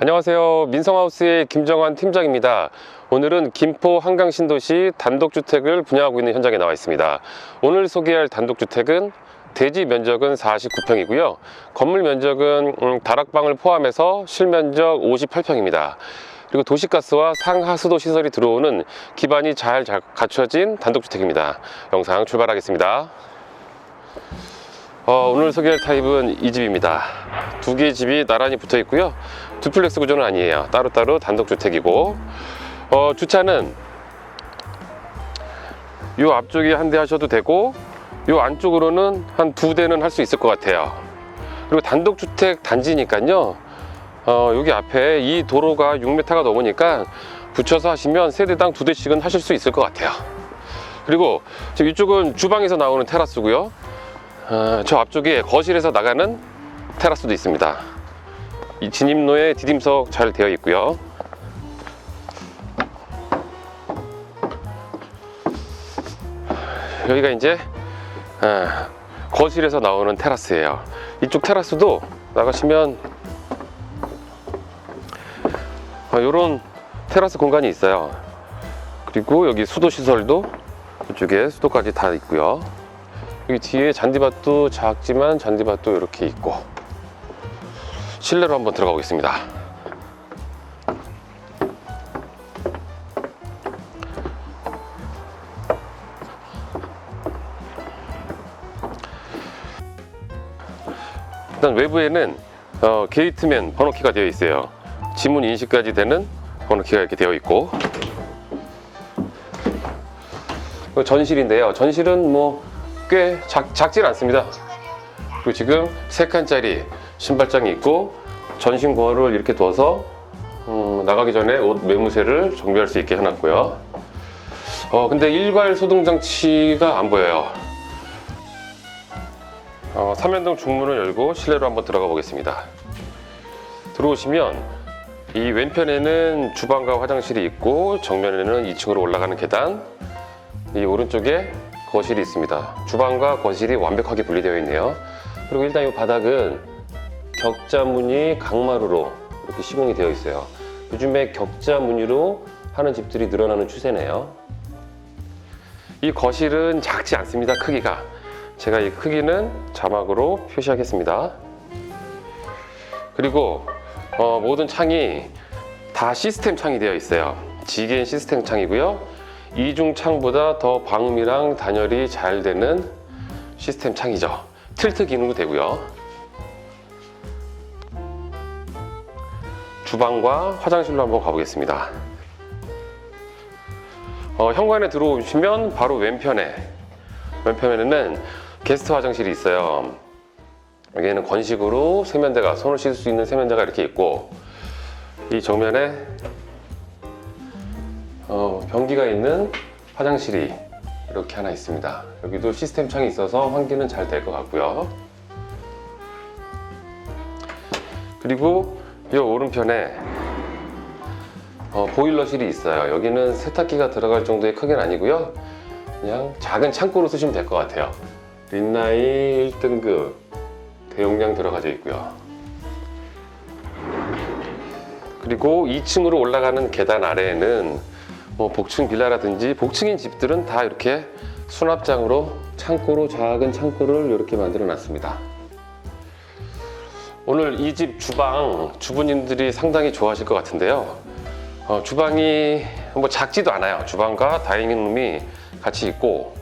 안녕하세요. 민성하우스의 김정환 팀장입니다. 오늘은 김포 한강신도시 단독주택을 분양하고 있는 현장에 나와 있습니다. 오늘 소개할 단독주택은 대지 면적은 49평이고요. 건물 면적은 음, 다락방을 포함해서 실면적 58평입니다. 그리고 도시가스와 상하수도 시설이 들어오는 기반이 잘 자- 갖춰진 단독주택입니다. 영상 출발하겠습니다. 어, 오늘 소개할 타입은 이 집입니다. 두 개의 집이 나란히 붙어 있고요. 두플렉스 구조는 아니에요. 따로따로 단독주택이고, 어, 주차는 이 앞쪽에 한 대 하셔도 되고, 이 안쪽으로는 한 두 대는 할 수 있을 것 같아요. 그리고 단독주택 단지니까요. 어, 여기 앞에 이 도로가 6m가 넘으니까 붙여서 하시면 세대당 두 대씩은 하실 수 있을 것 같아요. 그리고 지금 이쪽은 주방에서 나오는 테라스고요. 어, 저 앞쪽에 거실에서 나가는 테라스도 있습니다. 이 진입로에 디딤석 잘 되어 있고요. 여기가 이제 어, 거실에서 나오는 테라스예요. 이쪽 테라스도 나가시면 이런 테라스 공간이 있어요. 그리고 여기 수도 시설도 이쪽에 수도까지 다 있고요. 여기 뒤에 잔디밭도 작지만 잔디밭도 이렇게 있고 실내로 한번 들어가 보겠습니다. 일단 외부에는 어, 게이트맨 번호키가 되어 있어요. 지문 인식까지 되는 번호키가 이렇게 되어 있고 전실인데요. 전실은 뭐 꽤 작진 않습니다. 그리고 지금 세 칸짜리 신발장이 있고 전신 거를 이렇게 둬서 음, 나가기 전에 옷 매무새를 정비할 수 있게 해놨고요. 어 근데 일괄 소등 장치가 안 보여요. 어, 삼연동 중문을 열고 실내로 한번 들어가 보겠습니다. 들어오시면 이 왼편에는 주방과 화장실이 있고 정면에는 2층으로 올라가는 계단, 이 오른쪽에 거실이 있습니다. 주방과 거실이 완벽하게 분리되어 있네요. 그리고 일단 이 바닥은 격자 무늬 강마루로 이렇게 시공이 되어 있어요. 요즘에 격자 무늬로 하는 집들이 늘어나는 추세네요. 이 거실은 작지 않습니다. 크기가. 제가 이 크기는 자막으로 표시하겠습니다. 그리고 어, 모든 창이 다 시스템 창이 되어 있어요. 지게인 시스템 창이고요. 이중 창보다 더 방음이랑 단열이 잘 되는 시스템 창이죠. 틸트 기능도 되고요. 주방과 화장실로 한번 가보겠습니다. 어, 현관에 들어오시면 바로 왼편에 왼편에는 게스트 화장실이 있어요. 여기에는 건식으로 세면대가 손을 씻을 수 있는 세면대가 이렇게 있고 이 정면에 어, 변기가 있는 화장실이 이렇게 하나 있습니다. 여기도 시스템 창이 있어서 환기는 잘 될 것 같고요. 그리고 이 오른편에 어, 보일러실이 있어요. 여기는 세탁기가 들어갈 정도의 크기는 아니고요. 그냥 작은 창고로 쓰시면 될 것 같아요. 린나이 1등급 대용량 들어가져 있고요. 그리고 2층으로 올라가는 계단 아래에는 뭐 복층 빌라라든지 복층인 집들은 다 이렇게 수납장으로 창고로 작은 창고를 이렇게 만들어 놨습니다. 오늘 이 집 주방 주부님들이 상당히 좋아하실 것 같은데요. 어, 주방이 뭐 작지도 않아요. 주방과 다이닝룸이 같이 있고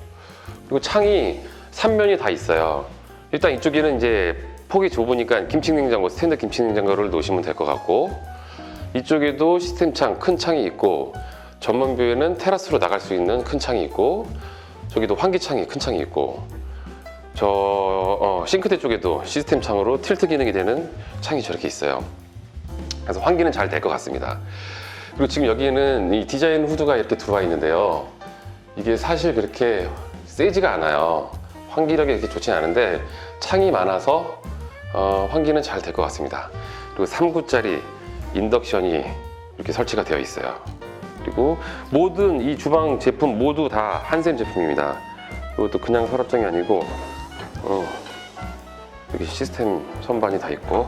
그리고 창이 3면이 다 있어요. 일단 이쪽에는 이제 폭이 좁으니까 김치냉장고 스탠드 김치냉장고를 놓으시면 될 것 같고 이쪽에도 시스템 창 큰 창이 있고 전문 뷰에는 테라스로 나갈 수 있는 큰 창이 있고 저기도 환기창이 큰 창이 있고 저 어, 싱크대 쪽에도 시스템 창으로 틸트 기능이 되는 창이 저렇게 있어요. 그래서 환기는 잘 될 것 같습니다. 그리고 지금 여기에는 이 디자인 후드가 이렇게 들어와 있는데요. 이게 사실 그렇게 세지가 않아요. 환기력이 이렇게 좋진 않은데 창이 많아서 어, 환기는 잘 될 것 같습니다. 그리고 3구짜리 인덕션이 이렇게 설치가 되어 있어요. 그리고 모든 이 주방 제품 모두 다 한샘 제품입니다. 이것도 그냥 서랍장이 아니고 어, 여기 시스템 선반이 다 있고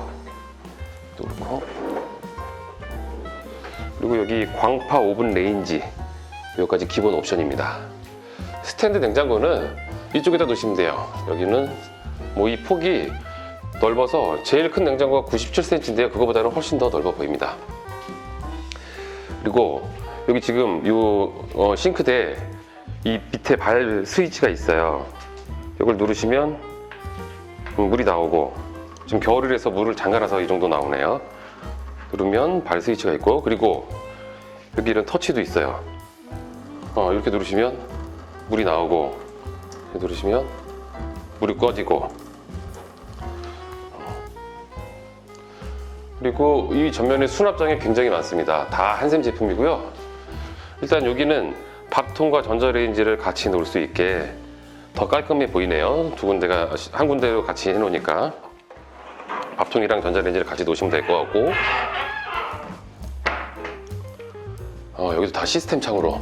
또 그렇고 그리고 여기 광파 오븐 레인지 여기까지 기본 옵션입니다. 스탠드 냉장고는 이쪽에다 놓으시면 돼요. 여기는 뭐 이 폭이 넓어서 제일 큰 냉장고가 97cm인데요. 그거보다는 훨씬 더 넓어 보입니다. 그리고 여기 지금 요 어, 싱크대 이 밑에 발 스위치가 있어요. 이걸 누르시면 음, 물이 나오고 지금 겨울이라서 물을 잠가놔서 이 정도 나오네요. 누르면 발 스위치가 있고 그리고 여기 이런 터치도 있어요. 어, 이렇게 누르시면 물이 나오고 누르시면 물이 꺼지고 그리고 이 전면에 수납장이 굉장히 많습니다. 다 한샘 제품이고요. 일단 여기는 밥통과 전자레인지를 같이 놓을 수 있게 더 깔끔해 보이네요. 두 군데가 한 군데로 같이 해놓으니까 밥통이랑 전자레인지를 같이 놓으시면 될 것 같고 어, 여기도 다 시스템 창으로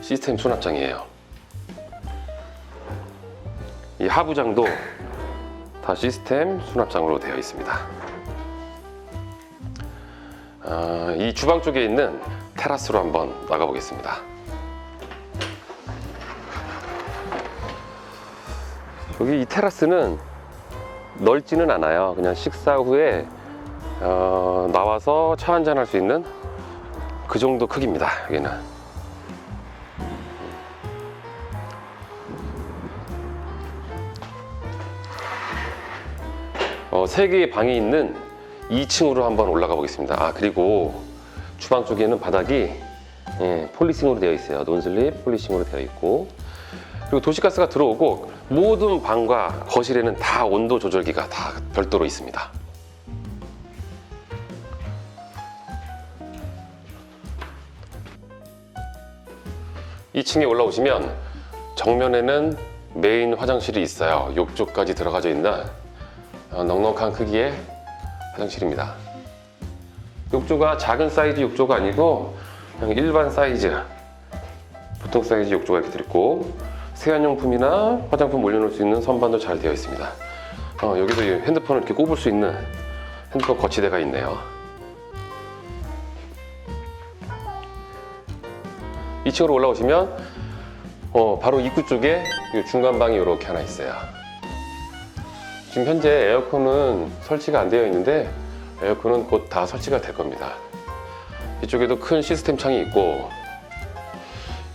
시스템 수납장이에요. 이 하부장도 다 시스템 수납장으로 되어 있습니다. 아, 이 주방 쪽에 있는 테라스로 한번 나가 보겠습니다. 여기 이 테라스는 넓지는 않아요. 그냥 식사 후에 어, 나와서 차 한잔 할 수 있는 그 정도 크기입니다. 여기는. 어, 세 개의 방이 있는 2층으로 한번 올라가 보겠습니다. 아 그리고 주방 쪽에는 바닥이 예, 폴리싱으로 되어 있어요. 논슬립 폴리싱으로 되어 있고 그리고 도시가스가 들어오고 모든 방과 거실에는 다 온도 조절기가 다 별도로 있습니다. 이층에 올라오시면 정면에는 메인 화장실이 있어요. 욕조까지 들어가져 있는 어, 넉넉한 크기의 화장실입니다. 욕조가 작은 사이즈 욕조가 아니고 그냥 일반 사이즈 보통 사이즈 욕조가 이렇게 들있고 세안용품이나 화장품 올려놓을 수 있는 선반도 잘 되어 있습니다. 어, 여기도 이 핸드폰을 이렇게 꼽을 수 있는 핸드폰 거치대가 있네요. 2층으로 올라오시면 어, 바로 입구 쪽에 이 중간 방이 이렇게 하나 있어요. 지금 현재 에어컨은 설치가 안 되어 있는데 에어컨은 곧 다 설치가 될 겁니다. 이쪽에도 큰 시스템 창이 있고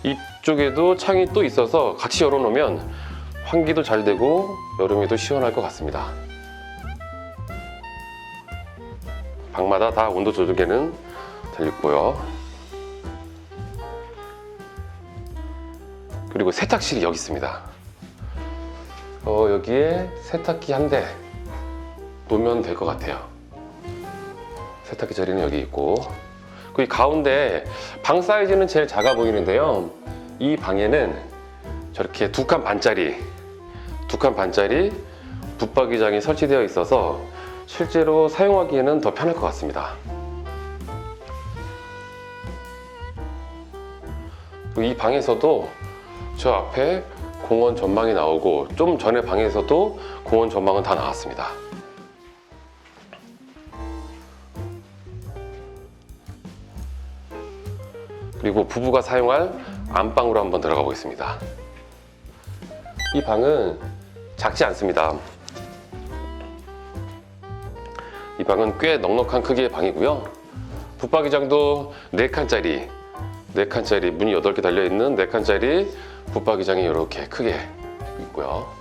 이쪽에도 창이 또 있어서 같이 열어놓으면 환기도 잘 되고 여름에도 시원할 것 같습니다. 방마다 다 온도 조절기는 달렸고요. 그리고 세탁실이 여기 있습니다. 어, 여기에 세탁기 한 대 놓으면 될 것 같아요. 세탁기 자리는 여기 있고 그 이 가운데 방 사이즈는 제일 작아 보이는데요. 이 방에는 저렇게 두 칸 반짜리 두 칸 반짜리 붙박이장이 설치되어 있어서 실제로 사용하기에는 더 편할 것 같습니다. 이 방에서도 저 앞에 공원 전망이 나오고 좀 전에 방에서도 공원 전망은 다 나왔습니다. 그리고 부부가 사용할 안방으로 한번 들어가 보겠습니다. 이 방은 작지 않습니다. 이 방은 꽤 넉넉한 크기의 방이고요. 붙박이장도 4칸짜리, 4칸짜리 문이 8개 달려있는 4칸짜리 붙박이장이 이렇게 크게 있고요.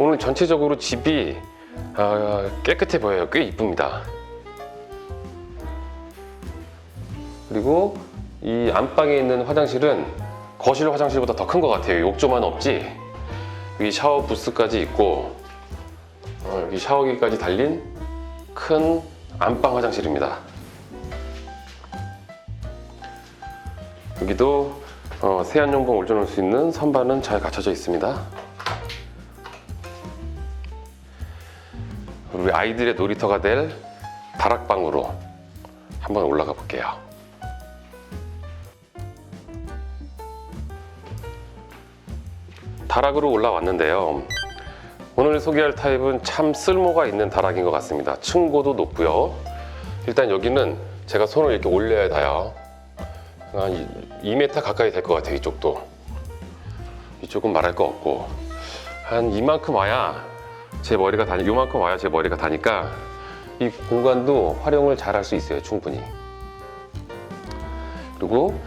오늘 전체적으로 집이 아, 깨끗해 보여요. 꽤 이쁩니다. 그리고 이 안방에 있는 화장실은 거실 화장실보다 더 큰 것 같아요. 욕조만 없지. 여기 샤워 부스까지 있고 어, 여기 샤워기까지 달린 큰 안방 화장실입니다. 여기도 어, 세안용품 올려놓을 수 있는 선반은 잘 갖춰져 있습니다. 우리 아이들의 놀이터가 될 다락방으로 한번 올라가 볼게요. 다락으로 올라왔는데요. 오늘 소개할 타입은 참 쓸모가 있는 다락인 것 같습니다. 층고도 높고요. 일단 여기는 제가 손을 이렇게 올려야 닿아요. 한 2m 가까이 될 것 같아요. 이쪽도. 이쪽은 말할 거 없고 한 이만큼 와야 제 머리가 다니 요만큼 와야 제 머리가 다니까 이 공간도 활용을 잘 할 수 있어요. 충분히. 그리고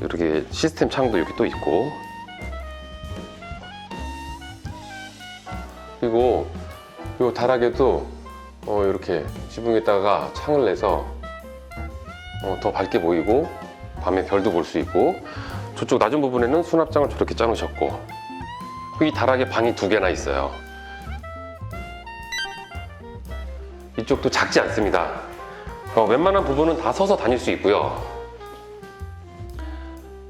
이렇게 시스템 창도 여기 또 있고 그리고 요 다락에도 어, 이렇게 지붕에다가 창을 내서 어, 더 밝게 보이고 밤에 별도 볼 수 있고 저쪽 낮은 부분에는 수납장을 저렇게 짜놓으셨고 이 다락에 방이 두 개나 있어요. 이쪽도 작지 않습니다. 어, 웬만한 부분은 다 서서 다닐 수 있고요.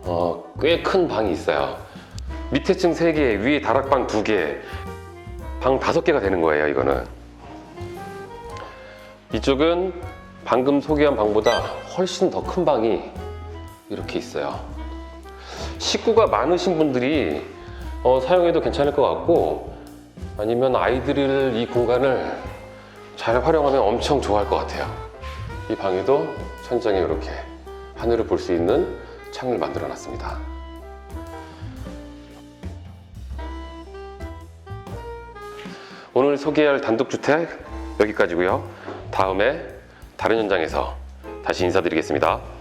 어, 꽤 큰 방이 있어요. 밑에 층 3개, 위에 다락방 2개, 방 5개가 되는 거예요, 이거는. 이쪽은 방금 소개한 방보다 훨씬 더 큰 방이 이렇게 있어요. 식구가 많으신 분들이 어, 사용해도 괜찮을 것 같고 아니면 아이들을 이 공간을 잘 활용하면 엄청 좋아할 것 같아요. 이 방에도 천장에 이렇게 하늘을 볼 수 있는 창을 만들어 놨습니다. 오늘 소개할 단독주택 여기까지고요. 다음에 다른 현장에서 다시 인사드리겠습니다.